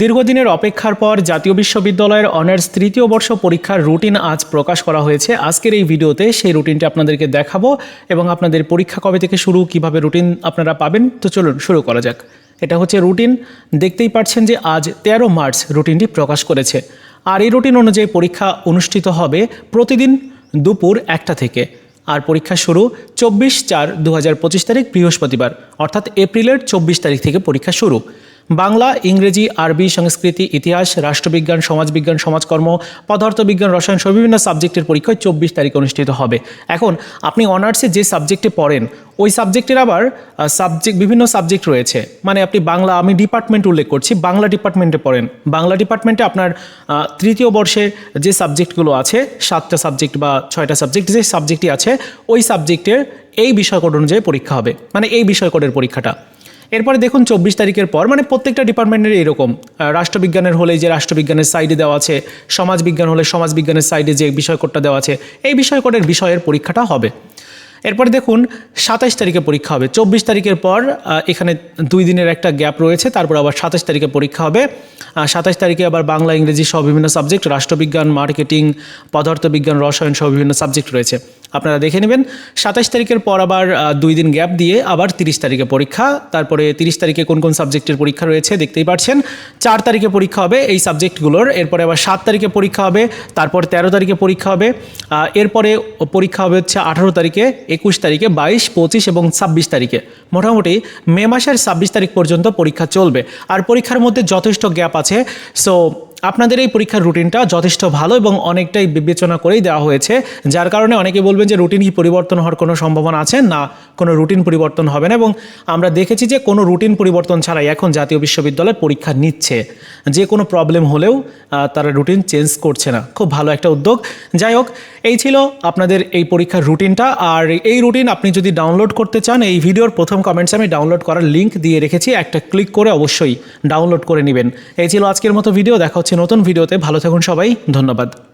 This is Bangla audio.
দীর্ঘদিনের অপেক্ষার পর জাতীয় বিশ্ববিদ্যালয়ের অনার্স তৃতীয় বর্ষ পরীক্ষার রুটিন আজ প্রকাশ করা হয়েছে। আজকের এই ভিডিওতে সেই রুটিনটি আপনাদেরকে দেখাবো এবং আপনাদের পরীক্ষা কবে থেকে শুরু, কীভাবে রুটিন আপনারা পাবেন। তো চলুন, শুরু করা যাক। এটা হচ্ছে রুটিন। দেখতেই পাচ্ছেন যে আজ তেরো মার্চ রুটিনটি প্রকাশ করেছে। আর এই রুটিন অনুযায়ী পরীক্ষা অনুষ্ঠিত হবে প্রতিদিন দুপুর একটা থেকে। আর পরীক্ষা শুরু চব্বিশ চার দু তারিখ বৃহস্পতিবার, অর্থাৎ এপ্রিলের চব্বিশ তারিখ থেকে পরীক্ষা শুরু। বাংলা, ইংরেজি, আরবি, সংস্কৃতি, ইতিহাস, রাষ্ট্রবিজ্ঞান, সমাজবিজ্ঞান, সমাজকর্ম, পদার্থবিজ্ঞান, রসায়ন, সহ বিভিন্ন সাবজেক্টের পরীক্ষা চব্বিশ তারিখ অনুষ্ঠিত হবে। এখন আপনি অনার্সে যে সাবজেক্টে পড়েন, ওই সাবজেক্টের আবার সাবজেক্ট, বিভিন্ন সাবজেক্ট রয়েছে। মানে আপনি বাংলা, আমি ডিপার্টমেন্ট উল্লেখ করছি, বাংলা ডিপার্টমেন্টে পড়েন। বাংলা ডিপার্টমেন্টে আপনার তৃতীয় বর্ষে যে সাবজেক্টগুলো আছে, সাতটা সাবজেক্ট বা ছয়টা সাবজেক্ট, যে সাবজেক্টই আছে, ওই সাবজেক্টের এই বিষয়কোড অনুযায়ী পরীক্ষা হবে। মানে এই বিষয়কোডের পরীক্ষাটা। এরপরে দেখুন চব্বিশ তারিখের পর মানে প্রত্যেকটা ডিপার্টমেন্টের এরকম। রাষ্ট্রবিজ্ঞানের হলে যে রাষ্ট্রবিজ্ঞানের সাইডে দেওয়া আছে, সমাজবিজ্ঞান হলে সমাজবিজ্ঞানের সাইডে যে বিষয়কোডটা দেওয়া আছে, এই বিষয়কোডের বিষয়ের পরীক্ষাটা হবে। এরপরে দেখুন সাতাশ তারিখে পরীক্ষা হবে। চব্বিশ তারিখের পর এখানে দুই দিনের একটা গ্যাপ রয়েছে, তারপর আবার সাতাশ তারিখে পরীক্ষা হবে। সাতাশ তারিখে আবার বাংলা, ইংরেজি সহ বিভিন্ন সাবজেক্ট, রাষ্ট্রবিজ্ঞান, মার্কেটিং, পদার্থবিজ্ঞান, রসায়ন সহ বিভিন্ন সাবজেক্ট রয়েছে। আপনারা দেখে নেবেন। সাতাশ তারিখের পর আবার দুই দিন গ্যাপ দিয়ে আবার তিরিশ তারিখে পরীক্ষা। তারপরে তিরিশ তারিখে কোন কোন সাবজেক্টের পরীক্ষা রয়েছে দেখতেই পাচ্ছেন চার তারিখে পরীক্ষা হবে এই সাবজেক্টগুলোর, এরপরে আবার সাত তারিখে পরীক্ষা হবে, তারপর তেরো তারিখে পরীক্ষা হবে এরপরে পরীক্ষা হবে হচ্ছে আঠারো তারিখে, একুশ তারিখে, বাইশ, পঁচিশ এবং ছাব্বিশ তারিখে। মোটামুটি মে মাসের ছাব্বিশ তারিখ পর্যন্ত পরীক্ষা চলবে। আর পরীক্ষার মধ্যে যথেষ্ট গ্যাপ আছে। সো আপনাদের এই পরীক্ষার রুটিনটা যথেষ্ট ভালো এবং অনেকটাই বিবেচনা করেই দেওয়া হয়েছে, যার কারণে অনেকে বলবেন যে রুটিন কি পরিবর্তন হওয়ার কোনো সম্ভাবনা আছে? না। কোনো রুটিন পরিবর্তন হবে না এবং আমরা দেখেছি যে কোনো রুটিন পরিবর্তন ছাড়াই এখন জাতীয় বিশ্ববিদ্যালয় পরীক্ষা নিচ্ছে। যে কোনো প্রবলেম হলেও তারা রুটিন চেঞ্জ করছে না। খুব ভালো একটা উদ্যোগ। যাই হোক, এই ছিল আপনাদের এই পরীক্ষার রুটিনটা। আর এই রুটিন আপনি যদি ডাউনলোড করতে চান, এই ভিডিওর প্রথম কমেন্টসে আমি ডাউনলোড করার লিঙ্ক দিয়ে রেখেছি। একটা ক্লিক করে অবশ্যই ডাউনলোড করে নেবেন। এই ছিল আজকের মতো ভিডিও দেখা হচ্ছে নতুন ভিডিওতে ভালো থাকুন সবাই। ধন্যবাদ।